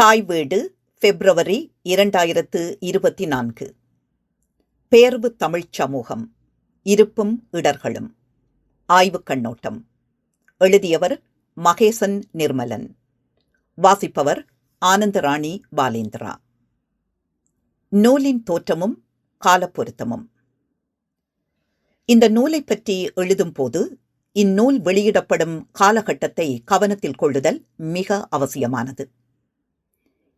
தாய் வீடு பிப்ரவரி இரண்டாயிரத்து இருபத்தி நான்கு. பேர்வு தமிழ்ச் சமூகம். இருப்பும் இடர்களும். ஆய்வுக் கண்ணோட்டம். எழுதியவர் மகேசன் நிர்மலன். வாசிப்பவர் ஆனந்தராணி பாலேந்திரா. நூலின் தோற்றமும் காலப்பொருத்தமும். இந்த நூலைப் பற்றி எழுதும்போது இந்நூல் வெளியிடப்படும் காலகட்டத்தை கவனத்தில் கொள்ளுதல் மிக அவசியமானது.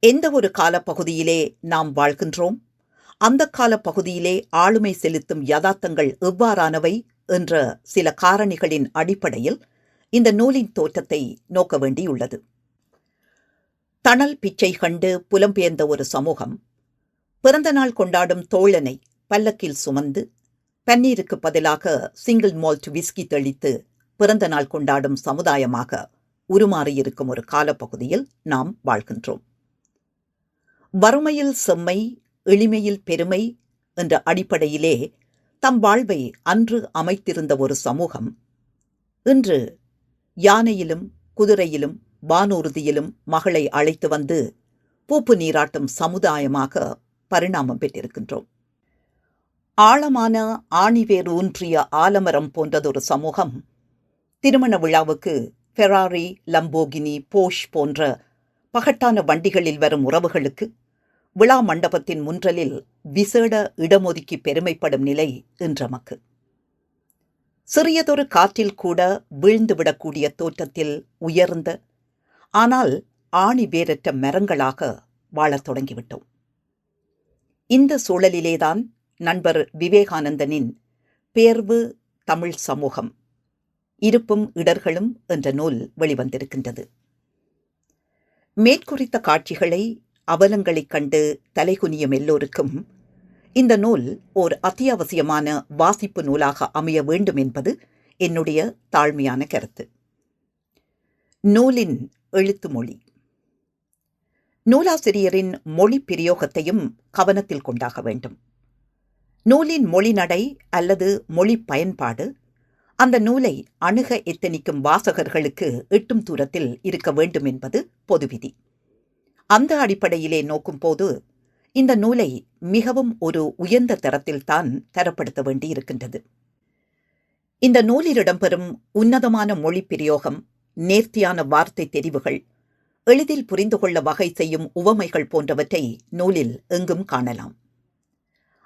எந்த ஒரு காலப்பகுதியிலே நாம் வாழ்கின்றோம்? அந்த காலப்பகுதியிலே ஆளுமை செலுத்தும் யதார்த்தங்கள் எவ்வாறானவை? என்ற சில காரணிகளின் அடிப்படையில் இந்த நூலின் தோற்றத்தை நோக்க வேண்டியுள்ளது. தணல் பிச்சை கண்டு புலம்பெயர்ந்த ஒரு சமூகம் பிறந்த நாள் கொண்டாடும் தோழனை பல்லக்கில் சுமந்து பன்னீருக்கு பதிலாக சிங்கிள் மால்ட் விஸ்கி தெளித்து பிறந்த நாள் கொண்டாடும் சமுதாயமாக உருமாறியிருக்கும் ஒரு காலப்பகுதியில் நாம் வாழ்கின்றோம். வறுமையில் செம்மை எளிமையில் பெருமை என்ற அடிப்படையிலே தம் வாழ்வை அன்று அமைத்திருந்த ஒரு சமூகம். இன்று யானையிலும் குதிரையிலும் வானூர்தியிலும் மகளை அழைத்து வந்து பூப்பு நீராட்டும் சமுதாயமாக பரிணாமம் பெற்றிருக்கின்றோம். ஆழமான ஆணிவேர் ஊன்றிய ஆலமரம் போன்றதொரு சமூகம் திருமண விழாவுக்கு ஃபெராரி லம்போகினி போஷ் போன்ற பகட்டான வண்டிகளில் வரும் உறவுகளுக்கு விழா மண்டபத்தின் முன்றலில் விசேட இடமொதுக்கி பெருமைப்படும் நிலை இன்றமக்கு. சிறியதொரு காற்றில் கூட வீழ்ந்துவிடக்கூடிய தோற்றத்தில் உயர்ந்த ஆனால் ஆணி வேரற்ற மரங்களாக வாழத் தொடங்கிவிட்டோம். இந்த சூழலிலேதான் நண்பர் விவேகானந்தனின் பேர்வு தமிழ் சமூகம் இருப்பும் இடர்களும் என்ற நூல் வெளிவந்திருக்கின்றது. மேற்குறித்த காட்சிகளை அவலங்களைக் கண்டு தலைகுனியும் எல்லோருக்கும் இந்த நூல் ஓர் அத்தியாவசியமான வாசிப்பு நூலாக அமைய வேண்டும் என்பது என்னுடைய தாழ்மையான கருத்து. நூலின் எழுத்து மொழி. நூலாசிரியரின் மொழி பிரயோகத்தையும் கவனத்தில் கொண்டாக வேண்டும். நூலின் மொழி நடை அல்லது மொழி பயன்பாடு அந்த நூலை அணுக எத்தனிக்கும் வாசகர்களுக்கு எட்டும் தூரத்தில் இருக்க வேண்டும் என்பது பொதுவிதி. அந்த அடிப்படையிலே நோக்கும்போது இந்த நூலை மிகவும் ஒரு உயர்ந்த தரத்தில்தான் தரப்படுத்த வேண்டியிருக்கின்றது. இந்த நூலில் இடம்பெறும் உன்னதமான மொழி பிரயோகம் நேர்த்தியான வார்த்தை தெரிவுகள் எளிதில் புரிந்து கொள்ள வகை செய்யும் உவமைகள் போன்றவற்றை நூலில் எங்கும் காணலாம்.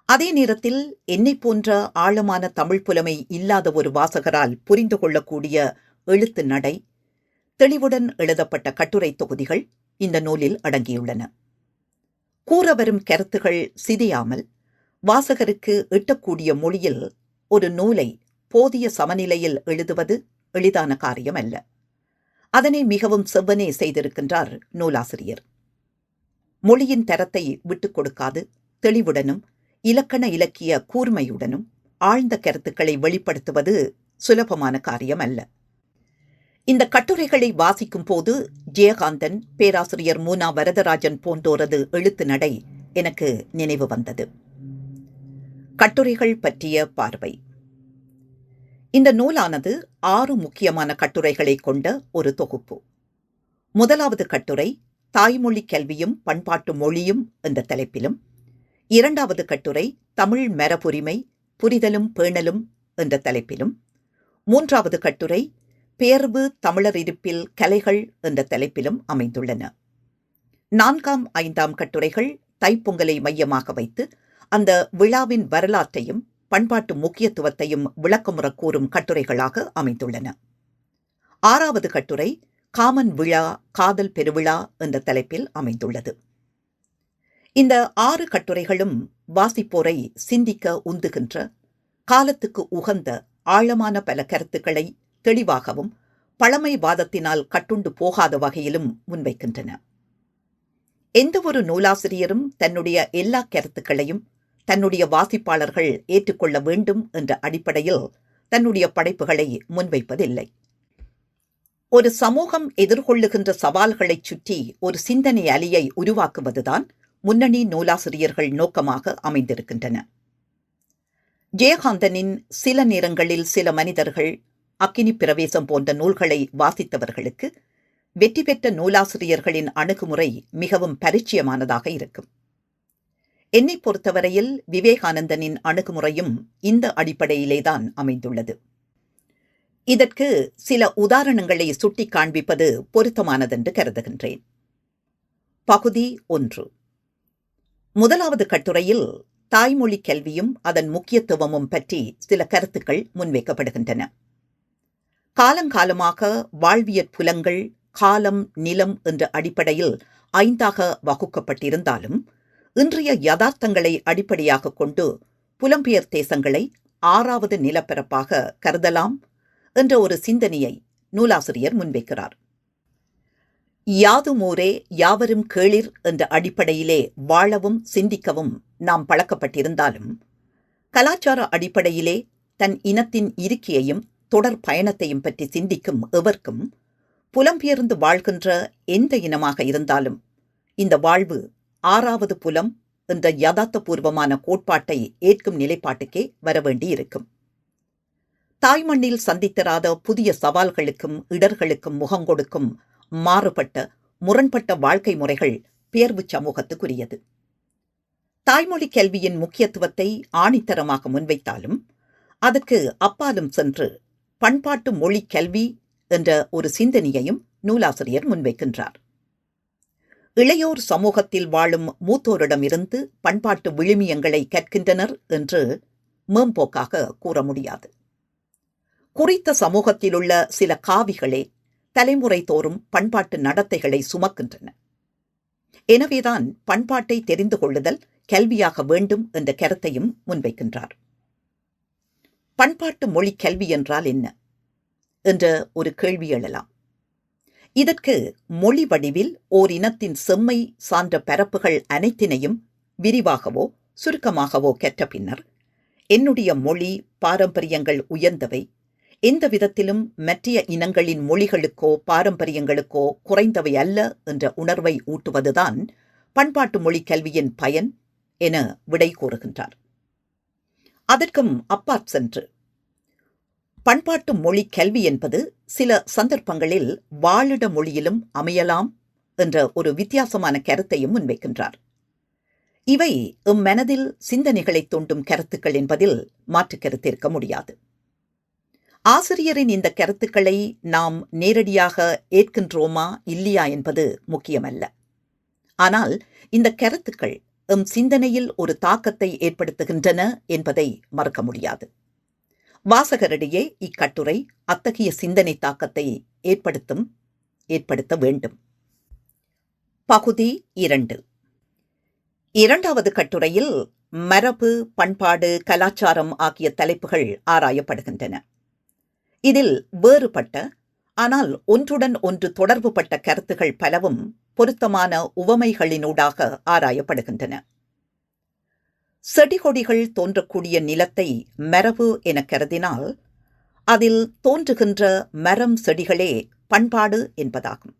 அதே நேரத்தில் என்னை போன்ற ஆழமான தமிழ் புலமை இல்லாத ஒரு வாசகரால் புரிந்து கொள்ளக்கூடிய எழுத்து நடை தெளிவுடன் எழுதப்பட்ட கட்டுரை தொகுதிகள் இந்த நூலில் அடங்கியுள்ளன. கூற வரும் கருத்துகள் சிதையாமல் வாசகருக்கு எட்டக்கூடிய மொழியில் ஒரு நூலை போதிய சமநிலையில் எழுதுவது எளிதான காரியம் அல்ல அதனை மிகவும் செவ்வனே செய்திருக்கின்றார் நூலாசிரியர். மொழியின் தரத்தை விட்டுக் கொடுக்காது தெளிவுடனும் இலக்கண இலக்கிய கூர்மையுடனும் ஆழ்ந்த கருத்துக்களை வெளிப்படுத்துவது சுலபமான காரியம் அல்ல இந்த கட்டுரைகளை வாசிக்கும் போது ஜெயகாந்தன் பேராசிரியர் மூனா வரதராஜன் போன்றோரது எழுத்து நடை எனக்கு நினைவு வந்தது. கட்டுரைகள் பற்றிய பார்வை. இந்த நூலானது ஆறு முக்கியமான கட்டுரைகளை கொண்ட ஒரு தொகுப்பு. முதலாவது கட்டுரை தாய்மொழி கல்வியும் பண்பாட்டு மொழியும் என்ற தலைப்பிலும். இரண்டாவது கட்டுரை தமிழ் மரபுரிமை புரிதலும் பேணலும் என்ற தலைப்பிலும். மூன்றாவது கட்டுரை பேர்வு தமிழர் இருப்பில் கலைகள் என்ற தலைப்பிலும் அமைந்துள்ளன. நான்காம் ஐந்தாம் கட்டுரைகள் தைப்பொங்கலை மையமாக வைத்து அந்த விழாவின் வரலாற்றையும் பண்பாட்டு முக்கியத்துவத்தையும் விளக்கமுற கூறும் கட்டுரைகளாக அமைந்துள்ளன. ஆறாவது கட்டுரை காமன் விழா காதல் பெருவிழா என்ற தலைப்பில் அமைந்துள்ளது. இந்த ஆறு கட்டுரைகளும் வாசிப்போரை சிந்திக்க உந்துகின்ற காலத்துக்கு உகந்த ஆழமான பல கருத்துக்களை தெளிவாகவும் பழமைவாதத்தினால் கட்டுண்டு போகாத வகையிலும் முன்வைக்கின்றன. எந்த ஒரு நூலாசிரியரும் தன்னுடைய எல்லா கருத்துக்களையும் தன்னுடைய வாசிப்பாளர்கள் ஏற்றுக்கொள்ள வேண்டும் என்ற அடிப்படையில் தன்னுடைய படைப்புகளை முன்வைப்பதில்லை. ஒரு சமூகம் எதிர்கொள்ளுகின்ற சவால்களைச் சுற்றி ஒரு சிந்தனை அலியை உருவாக்குவதுதான் முன்னணி நூலாசிரியர்கள் நோக்கமாக அமைந்திருக்கின்றன. ஜெயகாந்தனின் சில நேரங்களில் சில மனிதர்கள் அக்கினி பிரவேசம் போன்ற நூல்களை வாசித்தவர்களுக்கு வெற்றி பெற்ற நூலாசிரியர்களின் அணுகுமுறை மிகவும் பரிச்சயமானதாக இருக்கும். என்னை பொறுத்தவரையில் விவேகானந்தனின் அணுகுமுறையும் இந்த அடிப்படையிலேதான் அமைந்துள்ளது. இதற்கு சில உதாரணங்களை சுட்டிக் காண்பிப்பது பொருத்தமானதென்று கருதுகின்றேன். பகுதி ஒன்று. முதலாவது கட்டுரையில் தாய்மொழி கல்வியும் அதன் முக்கியத்துவமும் பற்றி சில கருத்துக்கள் முன்வைக்கப்படுகின்றன. காலங்காலமாக வாழ்வியற் புலங்கள் காலம் நிலம் என்ற அடிப்படையில் ஐந்தாக வகுக்கப்பட்டிருந்தாலும் இன்றைய யதார்த்தங்களை அடிப்படையாக கொண்டு புலம்பெயர் தேசங்களை ஆறாவது நிலப்பரப்பாக கருதலாம் என்ற ஒரு சிந்தனையை நூலாசிரியர் முன்வைக்கிறார். யாதுமூரே யாவரும் கேளிர் என்ற அடிப்படையிலே வாழவும் சிந்திக்கவும் நாம் பழக்கப்பட்டிருந்தாலும் கலாச்சார அடிப்படையிலே தன் இனத்தின் இருக்கையையும் தொடர் பயணத்தையும் பற்றி சிந்திக்கும் எவர்க்கும் புலம்பெயர்ந்து வாழ்கின்ற எந்த இனமாக இருந்தாலும் இந்த வாழ்வு ஆறாவது புலம் என்ற யதார்த்தபூர்வமான கோட்பாட்டை ஏற்கும் நிலைப்பாட்டுக்கே வரவேண்டியிருக்கும். தாய்மண்ணில் சந்தித்தராத புதிய சவால்களுக்கும் இடர்களுக்கும் முகங்கொடுக்கும் மாறுபட்ட முரண்பட்ட வாழ்க்கை முறைகள் பேர்வு சமூகத்துக்குரியது. தாய்மொழி கல்வியின் முக்கியத்துவத்தை ஆணித்தரமாக முன்வைத்தாலும் அதற்கு அப்பாலும் சென்று பண்பாட்டு மொழி கல்வி என்ற ஒரு சிந்தனையையும் நூலாசிரியர் முன்வைக்கின்றார். இளையோர் சமூகத்தில் வாழும் மூத்தோரிடமிருந்து பண்பாட்டு விழுமியங்களை கற்கின்றனர் என்று மேம்போக்காக கூற முடியாது. குறித்த சமூகத்திலுள்ள சில காவிகளே தலைமுறை தோறும் பண்பாட்டு நடத்தைகளை சுமக்கின்றன. எனவேதான் பண்பாட்டை தெரிந்து கொள்ளுதல் கல்வியாக வேண்டும் என்ற கருத்தையும் முன்வைக்கின்றார். பண்பாட்டு மொழி கல்வி என்றால் என்ன? என்ற ஒரு கேள்வி எழலாம். இதற்கு மொழி வடிவில் ஓர் இனத்தின் செம்மை சான்ற பரப்புகள் அனைத்தினையும் விரிவாகவோ சுருக்கமாகவோ கற்ற பின்னர் என்னுடைய மொழி பாரம்பரியங்கள் உயர்ந்தவை. எந்த விதத்திலும் மற்றைய இனங்களின் மொழிகளுக்கோ பாரம்பரியங்களுக்கோ குறைந்தவை அல்ல என்ற உணர்வை ஊட்டுவதுதான் பண்பாட்டு மொழி கல்வியின் பயன் என விடை கூறுகின்றார். அதற்கும் அப்பாற் சென்று பண்பாட்டு மொழி கல்வி என்பது சில சந்தர்ப்பங்களில் வாழிட மொழியிலும் அமையலாம் என்ற ஒரு வித்தியாசமான கருத்தையும் முன்வைக்கின்றார். இவை எம் மனதில் சிந்தனைகளை தூண்டும் கருத்துக்கள் என்பதில் மாற்று கருத்து இருக்க முடியாது. ஆசிரியரின் இந்த கருத்துக்களை நாம் நேரடியாக ஏற்கின்றோமா இல்லையா என்பது முக்கியமல்ல. ஆனால் இந்த கருத்துக்கள் எம் சிந்தனையில் ஒரு தாக்கத்தை ஏற்படுத்துகின்றன என்பதை மறக்க முடியாது. வாசகரிடையே இக்கட்டுரை அத்தகைய சிந்தனை தாக்கத்தை ஏற்படுத்தும் ஏற்படுத்த வேண்டும். பகுதி இரண்டு. இரண்டாவது கட்டுரையில் மரபு பண்பாடு கலாச்சாரம் ஆகிய தலைப்புகள் ஆராயப்படுகின்றன. இதில் வேறுபட்ட ஆனால் ஒன்றுடன் ஒன்று தொடர்புபட்ட கருத்துகள் பலவும் பொருத்தமான உவமைகளினூடாக ஆராயப்படுகின்றன. செடிகொடிகள் தோன்றக்கூடிய நிலத்தை மரபு என கருதினால் அதில் தோன்றுகின்ற மரம் செடிகளே பண்பாடு என்பதாகும்.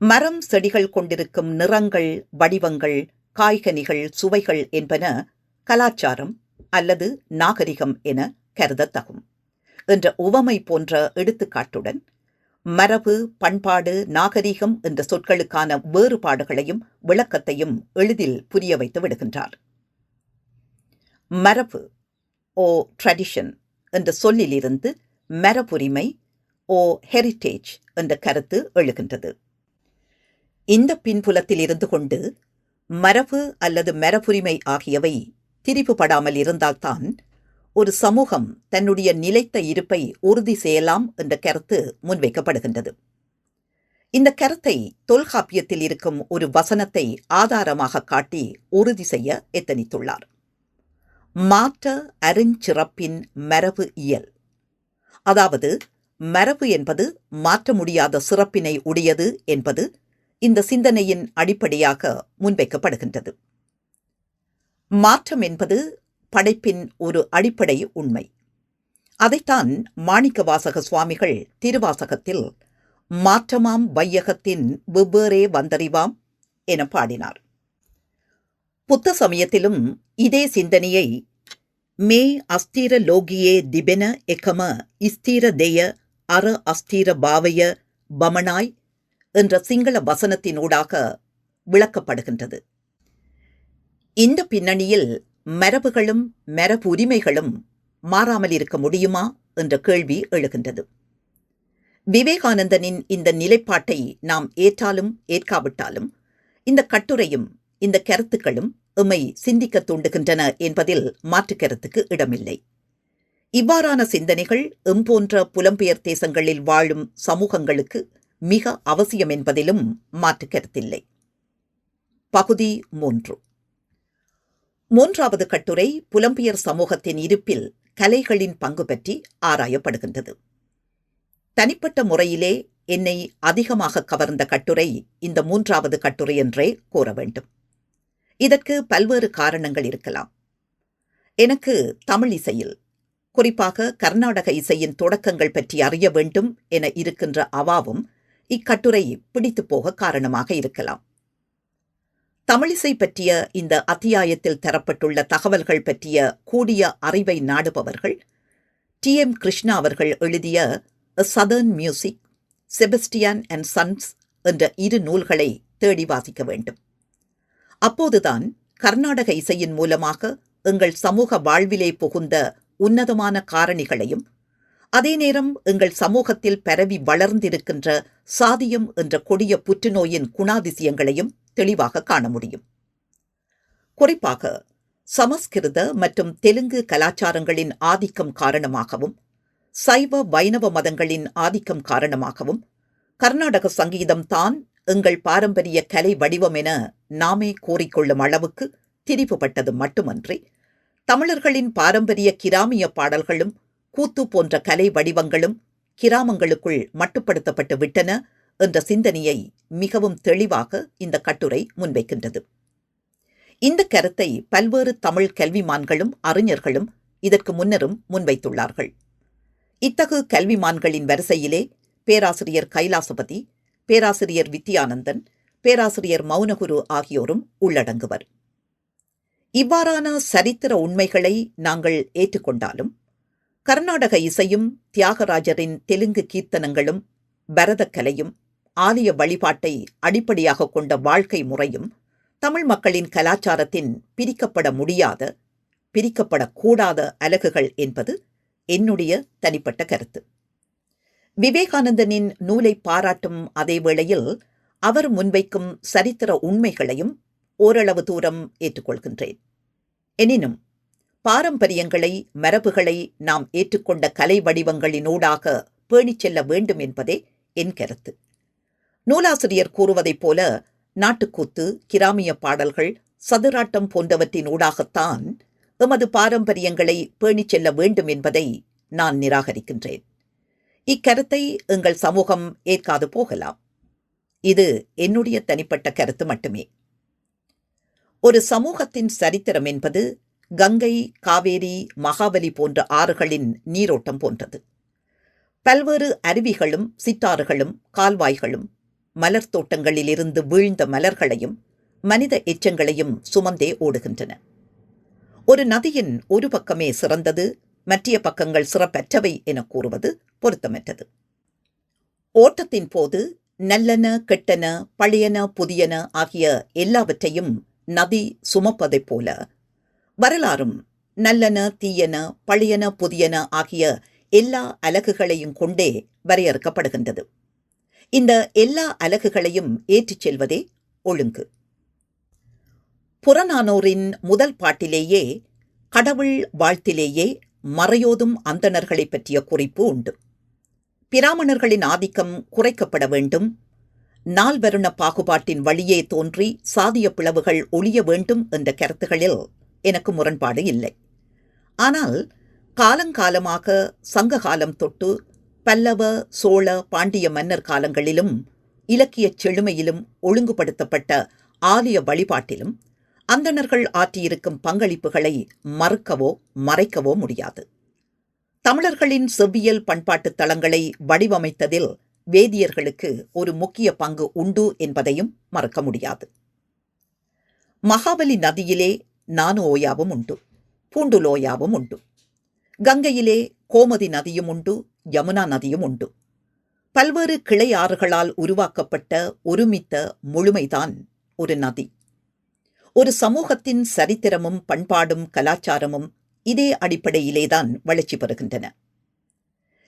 மரம் செடிகள் கொண்டிருக்கும் நிறங்கள் வடிவங்கள் காய்கனிகள் சுவைகள் என்பன கலாச்சாரம் அல்லது நாகரிகம் என கருதத்தகும். என்ற உவமை போன்ற எடுத்துக்காட்டுடன் மரபு பண்பாடு நாகரிகம் என்ற சொற்களுக்கான வேறுபாடுகளையும் விளக்கத்தையும் எளிதில் புரிய வைத்து விடுகின்றார். மரபு ஓ ட்ரெடிஷன் என்ற சொல்லிலிருந்து மரபுரிமை ஓ ஹெரிட்டேஜ் என்ற கருத்து எழுகின்றது. இந்த பின்புலத்தில் இருந்து கொண்டு மரபு அல்லது மரபுரிமை ஆகியவை திரிவுபடாமல் இருந்தால்தான் ஒரு சமூகம் தன்னுடைய நிலைத்த இருப்பை உறுதி செய்யலாம் என்ற கருத்து முன்வைக்கப்படுகின்றது. இந்த கருத்தை தொல்காப்பியத்தில் இருக்கும் ஒரு வசனத்தை ஆதாரமாக காட்டி உறுதி செய்ய எத்தனித்துள்ளார். மாற்ற அருஞ்சிறப்பின் மரபு இயல். அதாவது மரபு என்பது மாற்ற முடியாத சிறப்பினை உடையது என்பது இந்த சிந்தனையின் அடிப்படையாக முன்வைக்கப்படுகின்றது. மாற்றம் என்பது படைப்பின் ஒரு அடிப்படை உண்மை. அதைத்தான் மாணிக்கவாசக சுவாமிகள் திருவாசகத்தில் மாற்றமாம் வையகத்தின் வெவ்வேறே வந்தறிவாம் என பாடினார். புத்த சமயத்திலும் இதே சிந்தனையை மே அஸ்தீர லோகியே திபென எக்கம இஸ்தீர தேய அற அஸ்தீர பாவய பமனாய் என்ற சிங்கள வசனத்தினூடாக விளக்கப்படுகின்றது. இந்த பின்னணியில் மரபுகளும் மரபு உரிமைகளும் மாறாமல் இருக்க முடியுமா என்ற கேள்வி எழுகின்றது. விவேகானந்தனின் இந்த நிலைப்பாட்டை நாம் ஏற்றாலும் ஏற்காவிட்டாலும் இந்த கட்டுரையும் இந்த கருத்துக்களும் எம்மை சிந்திக்க தூண்டுகின்றன என்பதில் மாற்று கருத்துக்கு இடமில்லை. இவ்வாறான சிந்தனைகள் எம்போன்ற புலம்பெயர் தேசங்களில் வாழும் சமூகங்களுக்கு மிக அவசியம் என்பதிலும் மாற்று கருத்தில்லை. பகுதி மூன்று. மூன்றாவது கட்டுரை புலம்பெயர் சமூகத்தின் இருப்பில் கலைகளின் பங்கு பற்றி ஆராயப்படுகின்றது. தனிப்பட்ட முறையிலே என்னை அதிகமாக கவர்ந்த கட்டுரை இந்த மூன்றாவது கட்டுரை என்றே கூற வேண்டும். இதற்கு பல்வேறு காரணங்கள் இருக்கலாம். எனக்கு தமிழ் இசையில் குறிப்பாக கர்நாடக இசையின் தொடக்கங்கள் பற்றி அறிய வேண்டும் என இருக்கின்ற அவாவும் இக்கட்டுரை பிடித்து போக காரணமாக இருக்கலாம். தமிழிசை பற்றிய இந்த அத்தியாயத்தில் தரப்பட்டுள்ள தகவல்கள் பற்றிய கூடிய அறிவை நாடுபவர்கள் டி. எம். கிருஷ்ணா அவர்கள் எழுதிய southern music Sebastian and sons என்ற இரு நூல்களை தேடி வாசிக்க வேண்டும். அப்போதுதான் கர்நாடக இசையின் மூலமாக எங்கள் சமூக வாழ்விலே புகுந்த உன்னதமான காரணிகளையும் அதே நேரம் எங்கள் சமூகத்தில் பரவி வளர்ந்திருக்கின்ற சாதியம் என்ற கொடிய புற்றுநோயின் குணாதிசயங்களையும் தெளிவாக காண முடியும். குறிப்பாக சமஸ்கிருத மற்றும் தெலுங்கு கலாச்சாரங்களின் ஆதிக்கம் காரணமாகவும் சைவ வைணவ மதங்களின் ஆதிக்கம் காரணமாகவும் கர்நாடக சங்கீதம் தான் எங்கள் பாரம்பரிய கலை வடிவம் என நாமே கூறிக்கொள்ளும் அளவுக்கு திரிவுபட்டது மட்டுமன்றி தமிழர்களின் பாரம்பரிய கிராமிய பாடல்களும் கூத்து போன்ற கலை வடிவங்களும் கிராமங்களுக்குள் மட்டுப்படுத்தப்பட்டு விட்டன என்ற சிந்தனையை மிகவும் தெளிவாக இந்த கட்டுரை முன்வைக்கின்றது. இந்த கருத்தை பல்வேறு தமிழ் கல்விமான்களும் அறிஞர்களும் இதற்கு முன்னரும் முன்வைத்துள்ளார்கள். இத்தகு கல்விமான்களின் வரிசையிலே பேராசிரியர் கைலாசபதி பேராசிரியர் வித்யானந்தன் பேராசிரியர் மௌனகுரு ஆகியோரும் உள்ளடங்குவர். இவ்வாறான சரித்திர உண்மைகளை நாங்கள் ஏற்றுக்கொண்டாலும் கர்நாடக இசையும் தியாகராஜரின் தெலுங்கு கீர்த்தனங்களும் பரதக்கலையும் ஆலய வழிபாட்டை அடிப்படையாக கொண்ட வாழ்க்கை முறையும் தமிழ் மக்களின் கலாச்சாரத்தின் பிரிக்கப்பட முடியாத பிரிக்கப்படக்கூடாத அலகுகள் என்பது என்னுடைய தனிப்பட்ட கருத்து. விவேகானந்தனின் நூலை பாராட்டும் அதே வேளையில் அவர் முன்வைக்கும் சரித்திர உண்மைகளையும் ஓரளவு தூரம் ஏற்றுக்கொள்கின்றேன். எனினும் பாரம்பரியங்களை மரபுகளை நாம் ஏற்றுக்கொண்ட கலை வடிவங்களினூடாக பேணிச் செல்ல வேண்டும் என்பதே என் கருத்து. நூலாசிரியர் கூறுவதைப் போல நாட்டுக்கூத்து கிராமிய பாடல்கள் சதுராட்டம் போன்றவற்றின் ஊடாகத்தான் எமது பாரம்பரியங்களை பேணிச் செல்ல வேண்டும் என்பதை நான் நிராகரிக்கின்றேன். இக்கருத்தை எங்கள் சமூகம் ஏற்காது போகலாம். இது என்னுடைய தனிப்பட்ட கருத்து மட்டுமே. ஒரு சமூகத்தின் சரித்திரம் என்பது கங்கை காவேரி மகாபலி போன்ற ஆறுகளின் நீரோட்டம் போன்றது. பல்வேறு அருவிகளும் சித்தாறுகளும் கால்வாய்களும் மலர் தோட்டங்களிலிருந்து வீழ்ந்த மலர்களையும் மனித எச்சங்களையும் சுமந்தே ஓடுகின்றன. ஒரு நதியின் ஒரு பக்கமே சிறந்தது மற்றைய பக்கங்கள் சிறப்பற்றவை என கூறுவது பொருத்தமற்றது. ஓட்டத்தின் போது நல்லன கெட்டன பழையன புதியன ஆகிய எல்லாவற்றையும் நதி சுமப்பதைப் போல. வரலாறும் நல்லன தீயன பழையன புதியன ஆகிய எல்லா அலகுகளையும் கொண்டே வரையறுக்கப்படுகின்றது. இந்த எல்லா அலகுகளையும் ஏற்றிச் செல்வதே ஒழுங்கு. புறநானோரின் முதல் பாட்டிலேயே கடவுள் வாழ்த்திலேயே மறையோதும் அந்தணர்களைப் பற்றிய குறிப்பு உண்டு. பிராமணர்களின் ஆதிக்கம் குறைக்கப்பட வேண்டும். நால்வருண பாகுபாட்டின் வழியே தோன்றி சாதிய பிளவுகள் ஒழிய வேண்டும் என்ற கருத்துகளில் எனக்கு முரண்பாடு இல்லை. ஆனால் காலங்காலமாக சங்க காலம் தொட்டு பல்லவ சோழ பாண்டிய மன்னர் காலங்களிலும் இலக்கியச் செழுமையிலும் ஒழுங்குபடுத்தப்பட்ட ஆலய வழிபாட்டிலும் அந்தணர்கள் ஆற்றியிருக்கும் பங்களிப்புகளை மறுக்கவோ மறைக்கவோ முடியாது. தமிழர்களின் செவ்வியல் பண்பாட்டு தளங்களை வடிவமைத்ததில் வேதியர்களுக்கு ஒரு முக்கிய பங்கு உண்டு என்பதையும் மறக்க முடியாது. மகாபலி நதியிலே நானு ஓயாவும் உண்டு பூண்டுலோயாவும் உண்டு. கங்கையிலே கோமதி நதியும் உண்டு யமுனா நதியும் உண்டு. பல்வேறு கிளை ஆறுகளால் உருவாக்கப்பட்ட ஒருமித்த முழுமைதான் ஒரு நதி. ஒரு சமூகத்தின் சரித்திரமும் பண்பாடும் கலாச்சாரமும் இதே அடிப்படையிலேதான் வளர்ச்சி பெறுகின்றன.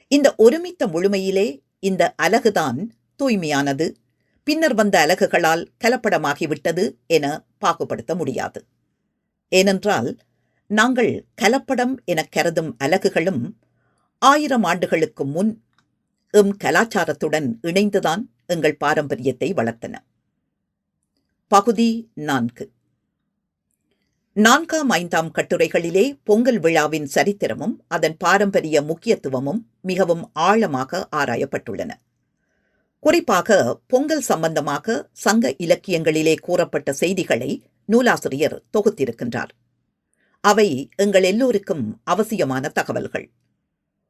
இந்த ஒருமித்த முழுமையிலே இந்த அலகுதான் தூய்மையானது. பின்னர் வந்த அலகுகளால் கலப்படமாகிவிட்டது என பாகுபடுத்த முடியாது. ஏனென்றால் நாங்கள் கலப்படம் எனக் கருதும் அலகுகளும் ஆயிரம் ஆண்டுகளுக்கு முன் எம் கலாச்சாரத்துடன் இணைந்துதான் எங்கள் பாரம்பரியத்தை வளர்த்தன. பகுதி நான்கு. நான்காம் ஐந்தாம் கட்டுரைகளிலே பொங்கல் விழாவின் சரித்திரமும் அதன் பாரம்பரிய முக்கியத்துவமும் மிகவும் ஆழமாக ஆராயப்பட்டுள்ளன. குறிப்பாக பொங்கல் சம்பந்தமாக சங்க இலக்கியங்களிலே கூறப்பட்ட செய்திகளை நூலாசிரியர் தொகுத்திருக்கின்றார். அவை எங்கள் எல்லோருக்கும் அவசியமான தகவல்கள்.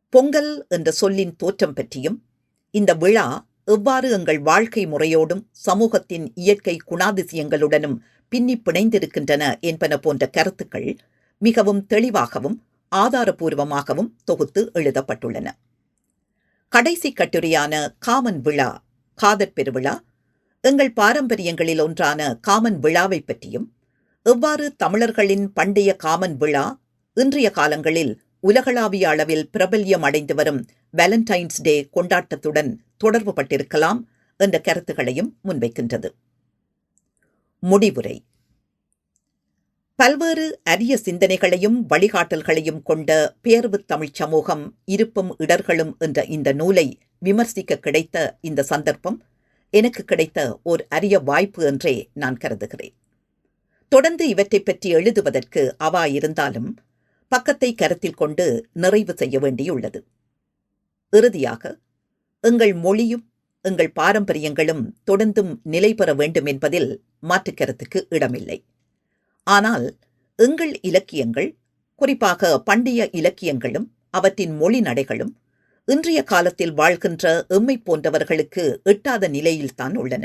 பொங்கல் என்ற சொல்லின் தோற்றம் பற்றியும் இந்த விழா எவ்வாறு எங்கள் வாழ்க்கை முறையோடும் சமூகத்தின் இயற்கை குணாதிசயங்களுடனும் பின்னி பிணைந்திருக்கின்றன என்பன போன்ற கருத்துக்கள் மிகவும் தெளிவாகவும் ஆதாரபூர்வமாகவும் தொகுத்து எழுதப்பட்டுள்ளன. கடைசி கட்டுரையான காமன் விழா காதற் பெருவிழா எங்கள் பாரம்பரியங்களில் ஒன்றான காமன் விழாவை பற்றியும் எவ்வாறு தமிழர்களின் பண்டைய காமன் விழா இன்றைய காலங்களில் உலகளாவிய அளவில் பிரபல்யம் அடைந்து வரும் வேலண்டைன்ஸ் டே கொண்டாட்டத்துடன் தொடர்பு பட்டிருக்கலாம் என்ற கருத்துகளையும் முன்வைக்கின்றது. முடிவுரை. பல்வேறு அரிய சிந்தனைகளையும் வழிகாட்டல்களையும் கொண்ட பேர்வு தமிழ்ச் சமூகம் இருப்பும் இடர்களும் என்ற இந்த நூலை விமர்சிக்க கிடைத்த இந்த சந்தர்ப்பம் எனக்கு கிடைத்த ஓர் அரிய வாய்ப்பு என்றே நான் கருதுகிறேன். தொடர்ந்து இவற்றை பற்றி எழுதுவதற்கு அவா இருந்தாலும் பக்கத்தை கருத்தில் கொண்டு நிறைவு செய்ய வேண்டியுள்ளது. இறுதியாக எங்கள் மொழியும் எங்கள் பாரம்பரியங்களும் தொடர்ந்தும் நிலை பெற வேண்டும் என்பதில் மாற்றுக் கருத்துக்கு இடமில்லை. ஆனால் எங்கள் இலக்கியங்கள் குறிப்பாக பண்டைய இலக்கியங்களும் அவற்றின் மொழி நடைகளும் இன்றைய காலத்தில் வாழ்கின்ற எம்மை போன்றவர்களுக்கு எட்டாத நிலையில்தான் உள்ளன.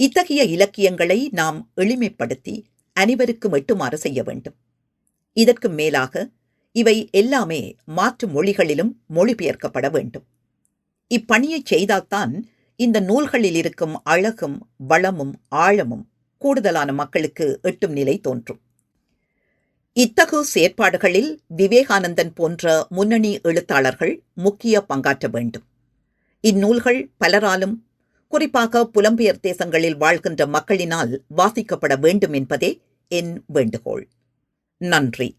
இத்தகைய இலக்கியங்களை நாம் எளிமைப்படுத்தி அனைவருக்கும் எட்டுமாறு செய்ய வேண்டும். இதற்கு மேலாக இவை எல்லாமே மாற்று மொழிகளிலும் மொழிபெயர்க்கப்பட வேண்டும். இப்பணியை செய்தால்தான் இந்த நூல்களில் இருக்கும் அழகும் வளமும் ஆழமும் கூடுதலான மக்களுக்கு எட்டும் நிலை தோன்றும். இத்தகு செயற்பாடுகளில் விவேகானந்தன் போன்ற முன்னணி எழுத்தாளர்கள் முக்கிய பங்காற்ற வேண்டும். இந்நூல்கள் பலராலும் குறிப்பாக புலம்பெயர் தேசங்களில் வாழ்கின்ற மக்களினால் வாசிக்கப்பட வேண்டும் என்பதே என் வேண்டுகோள். நன்றி.